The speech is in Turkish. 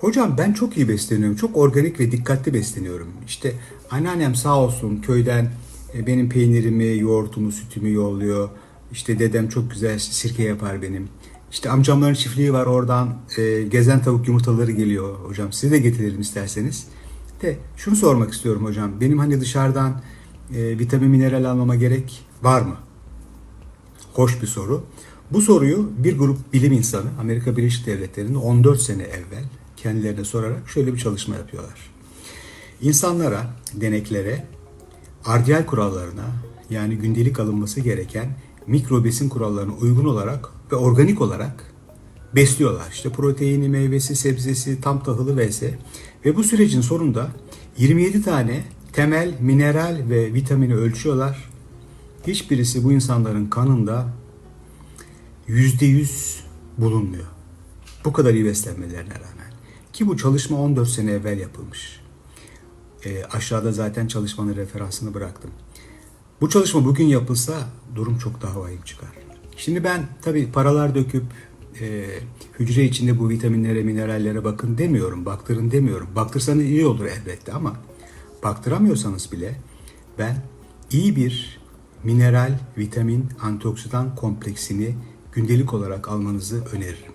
Hocam ben çok iyi besleniyorum. Çok organik ve dikkatli besleniyorum. İşte anneannem sağ olsun köyden e, benim peynirimi, yoğurtumu, sütümü yolluyor. İşte dedem çok güzel sirke yapar benim. İşte amcamların çiftliği var oradan e, gezen tavuk yumurtaları geliyor hocam. Size de getiririm isterseniz. De şunu sormak istiyorum hocam. Benim hani dışarıdan e, vitamin mineral almama gerek var mı? Hoş bir soru. Bu soruyu bir grup bilim insanı Amerika Birleşik Devletleri'nde 14 sene evvel kendilerine sorarak şöyle bir çalışma yapıyorlar. İnsanlara, deneklere, ardiyal kurallarına yani gündelik alınması gereken mikro besin kurallarına uygun olarak ve organik olarak besliyorlar. İşte proteini, meyvesi, sebzesi, tam tahılı vs. Ve bu sürecin sonunda 27 tane temel mineral ve vitamini ölçüyorlar. Hiçbirisi bu insanların kanında yüzde yüz bulunmuyor. Bu kadar iyi beslenmelerine rağmen. Ki bu çalışma 14 sene evvel yapılmış. E, aşağıda zaten çalışmanın referansını bıraktım. Bu çalışma bugün yapılsa durum çok daha vahim çıkar. Şimdi ben tabii paralar döküp e, hücre içinde bu vitaminlere, minerallere bakın demiyorum, baktırın demiyorum. Baktırsanız iyi olur elbette ama baktıramıyorsanız bile ben iyi bir mineral, vitamin, antioksidan kompleksini gündelik olarak almanızı öneririm.